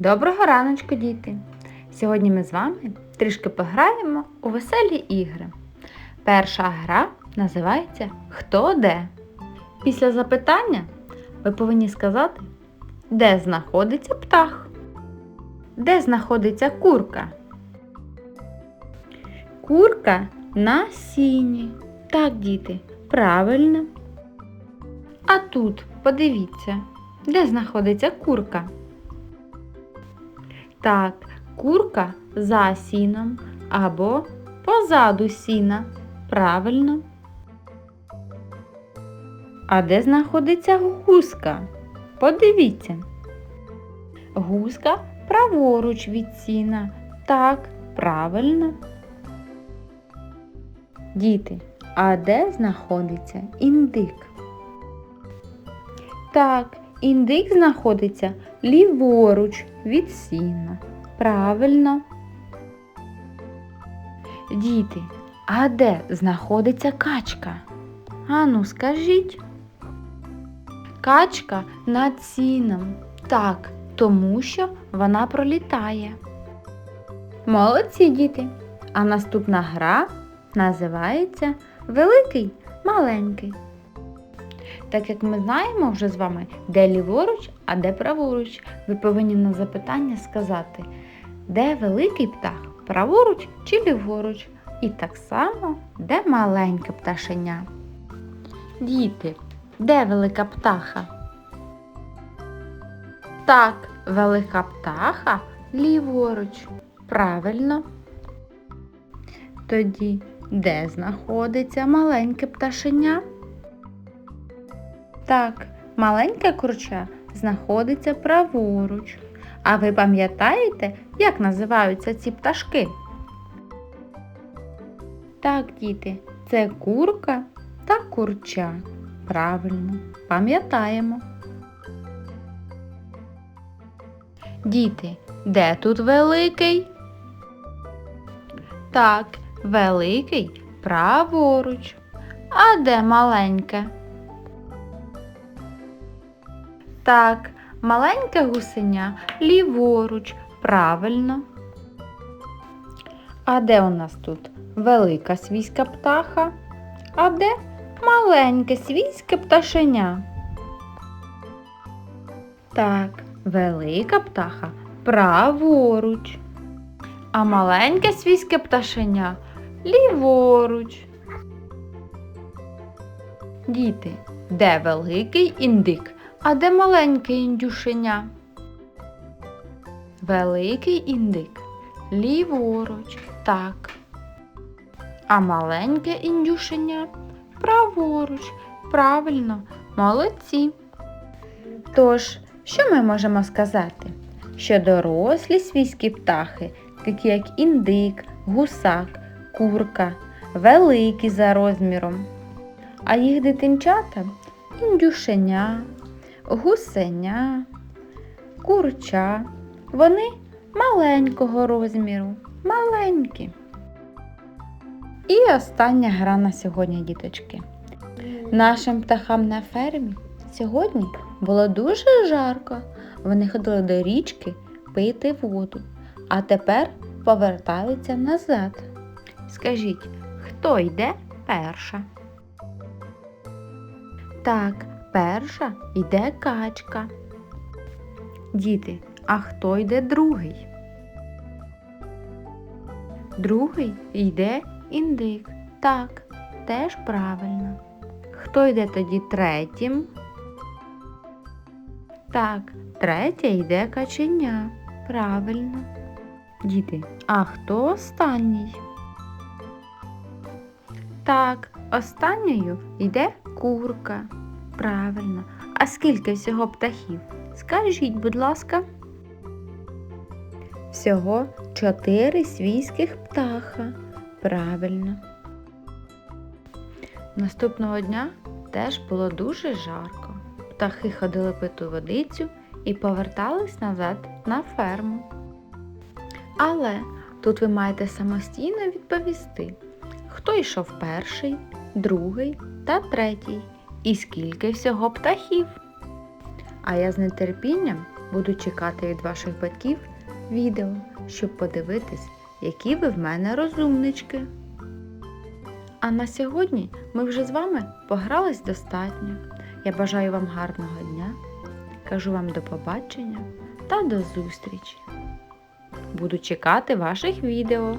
Доброго раночку, діти! Сьогодні ми з вами трішки пограємо у веселі ігри. Перша гра називається Хто де? Після запитання ви повинні сказати, де знаходиться птах, де знаходиться курка. Курка на сіні. Так, діти, правильно. А тут подивіться, де знаходиться курка. Так, курка за сіном або позаду сіна. Правильно. А де знаходиться гуска? Подивіться. Гуска праворуч від сіна. Так, правильно. Діти, а де знаходиться індик? Так, індик знаходиться ліворуч від сіна. Правильно. Діти, а де знаходиться качка? Ану, скажіть. Качка над сіном. Так, тому що вона пролітає. Молодці діти. А наступна гра називається Великий маленький. Так як ми знаємо вже з вами, де ліворуч, а де праворуч, ви повинні на запитання сказати, де великий птах, праворуч чи ліворуч, і так само, де маленьке пташеня. Діти, де велика птаха? Так, велика птаха ліворуч. Правильно. Тоді, де знаходиться маленьке пташеня? Так, маленьке курча знаходиться праворуч. А ви пам'ятаєте, як називаються ці пташки? Так, діти, це курка та курча. Правильно, пам'ятаємо. Діти, де тут великий? Так, великий праворуч. А де маленьке? Так, маленьке гусеня ліворуч. Правильно. А де у нас тут велика свійська птаха? А де маленьке свійське пташеня? Так, велика птаха праворуч. А маленьке свійське пташеня ліворуч. Діти, де великий індик, а де маленьке індюшеня? Великий індик ліворуч, так. А маленьке індюшеня праворуч. Правильно, молодці. Тож, що ми можемо сказати? Що дорослі свійські птахи, такі як індик, гусак, курка, великі за розміром, а їх дитинчата індюшеня, гусеня, курча. Вони маленького розміру, маленькі. І остання гра на сьогодні, діточки. Нашим птахам на фермі сьогодні було дуже жарко. Вони ходили до річки пити воду, а тепер повертаються назад. Скажіть, хто йде перша? Так, перша йде качка. Діти, а хто йде другий? Другий йде індик. Так, теж правильно. Хто йде тоді третім? Так, третє йде каченя. Правильно. Діти, а хто останній? Так, останньою йде курка. Правильно. А скільки всього птахів? Скажіть, будь ласка. Всього чотири свійських птаха. Правильно. Наступного дня теж було дуже жарко. Птахи ходили пити водицю і повертались назад на ферму. Але тут ви маєте самостійно відповісти, хто йшов перший, другий та третій, і скільки всього птахів. А я з нетерпінням буду чекати від ваших батьків відео, щоб подивитись, які ви в мене розумнички. А на сьогодні ми вже з вами погрались достатньо. Я бажаю вам гарного дня, кажу вам до побачення та до зустрічі. Буду чекати ваших відео.